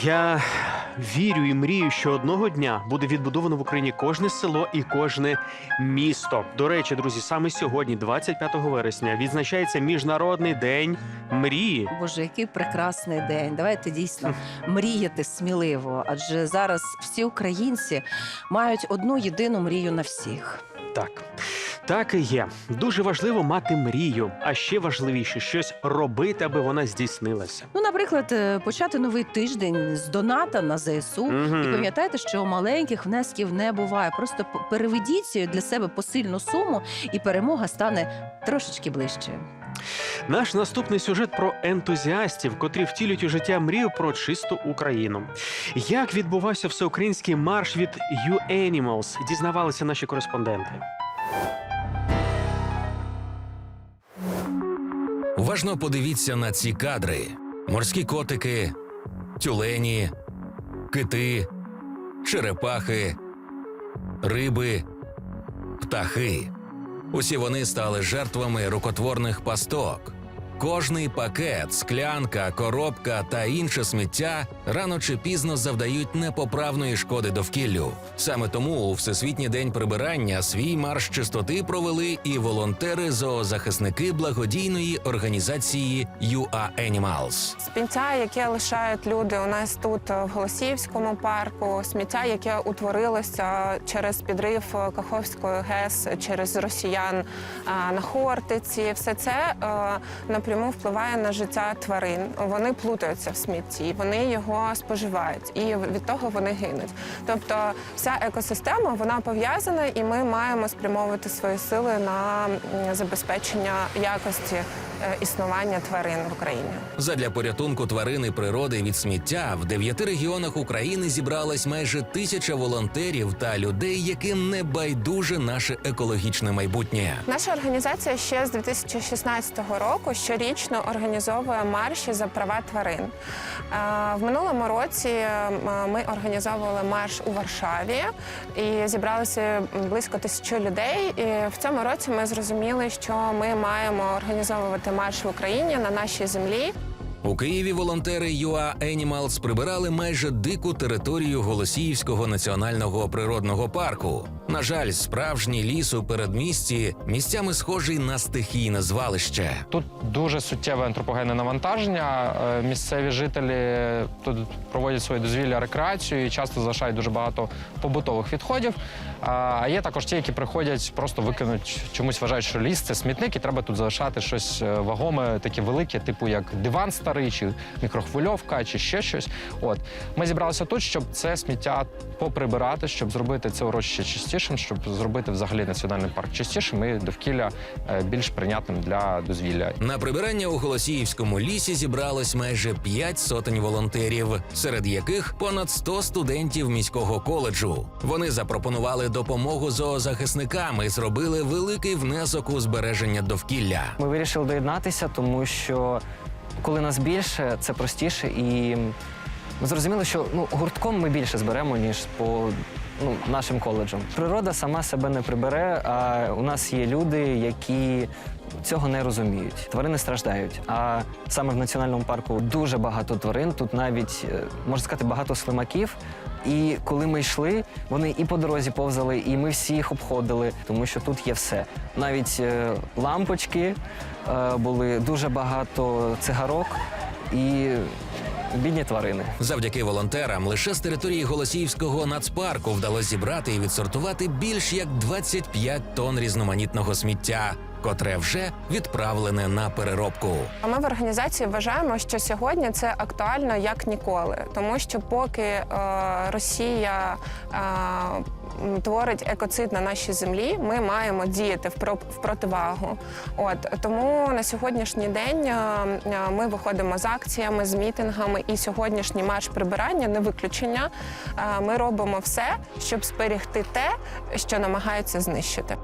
Я вірю і мрію, що одного дня буде відбудовано в Україні кожне село і кожне місто. До речі, друзі, саме сьогодні, 25 вересня, відзначається міжнародний день мрії. Боже, який прекрасний день. Давайте дійсно мріяти сміливо, адже зараз всі українці мають одну єдину мрію на всіх. Так, так і є. Дуже важливо мати мрію, а ще важливіше щось робити, аби вона здійснилася. Ну, наприклад, е, почати новий тиждень з доната на ЗСУ. Мгм. І пам'ятайте, що маленьких внесків не буває. Просто п- переведіть для себе посильну суму, і перемога стане трошечки ближчою. Наш наступний сюжет про ентузіастів, котрі втілюють у життя мрію про чисту Україну. Як відбувався всеукраїнський марш від You Animals, дізнавалися наші кореспонденти. Уважно подивіться на ці кадри: морські котики, тюлені, кити, черепахи, риби, птахи. Усі вони стали жертвами рукотворних пасток. Кожний пакет, склянка, коробка та інше сміття рано чи пізно завдають непоправної шкоди довкіллю. Саме тому у Всесвітній день прибирання свій марш чистоти провели і волонтери-зоозахисники благодійної організації UA Animals. Сміття, яке лишають люди у нас тут в Голосіївському парку, сміття, яке утворилося через підрив Каховської ГЕС, через росіян на Хортиці, все це е, напряму впливає на життя тварин. Вони плутаються в смітті, вони його споживають, і від того вони гинуть. Тобто, вся екосистема вона пов'язана, і ми маємо спрямовувати свої сили на забезпечення якості е, існування тварин в Україні. Задля порятунку тварини природи від сміття в дев'яти регіонах України зібралась майже тисяча волонтерів та людей, яким не байдуже наше екологічне майбутнє. Наша організація ще з 2016 року щорічно організовує марші за права тварин. Е, В минулому році е, ми організовували марш у Варшаві і зібралося близько тисячі людей. І в цьому році ми зрозуміли, що ми маємо організовувати марш в Україні на нашій землі. У Києві волонтери UA Animals прибирали майже дику територію Голосіївського національного природного парку. На жаль, справжній ліс у передмісті місцями схожий на стихійне звалище. Тут дуже суттєве антропогенне навантаження. Е, Місцеві жителі тут проводять свої дозвілля рекреацію і часто залишають дуже багато побутових відходів. А є також ті, які приходять, просто викинуть чомусь вважають, що ліс це смітник, і треба тут залишати щось е, вагоме, таке велике, типу як диван старий, чи мікрохвильовка, чи ще щось. От ми зібралися тут, щоб це сміття поприбирати, щоб зробити це урочище чистішим, щоб зробити взагалі національний парк чистішим і довкілля е, більш прийнятним для дозвілля. На прибирання у Голосіївському лісі зібралось майже п'ять сотень волонтерів, серед яких понад 100 студентів міського коледжу. Вони запропонували допомогу зоозахисникам і зробили великий внесок у збереження довкілля. Ми вирішили доєднатися, тому що коли нас більше, це простіше, і ми зрозуміли, що ну, гуртком ми більше зберемо, ніж по ну, нашим коледжам. Природа сама себе не прибере, а у нас є люди, які. Цього не розуміють. Тварини страждають. А саме в національному парку дуже багато тварин. Тут навіть е, можна сказати багато слимаків. І коли ми йшли, вони і по дорозі повзали, і ми всі їх обходили, тому що тут є все. Навіть е, лампочки е, були дуже багато цигарок і бідні тварини. Завдяки волонтерам лише з території Голосіївського нацпарку вдалося зібрати і відсортувати більш як 25 тонн різноманітного сміття, котре вже відправлене на переробку. Ми в організації вважаємо, що сьогодні це актуально як ніколи, тому що поки е, Росія е, творить екоцид на нашій землі, ми маємо діяти в, противагу. От тому на сьогоднішній день е, е, ми виходимо з акціями, з мітингами, і сьогоднішній марш прибирання не виключення. Е, ми робимо все, щоб зберегти те, що намагаються знищити.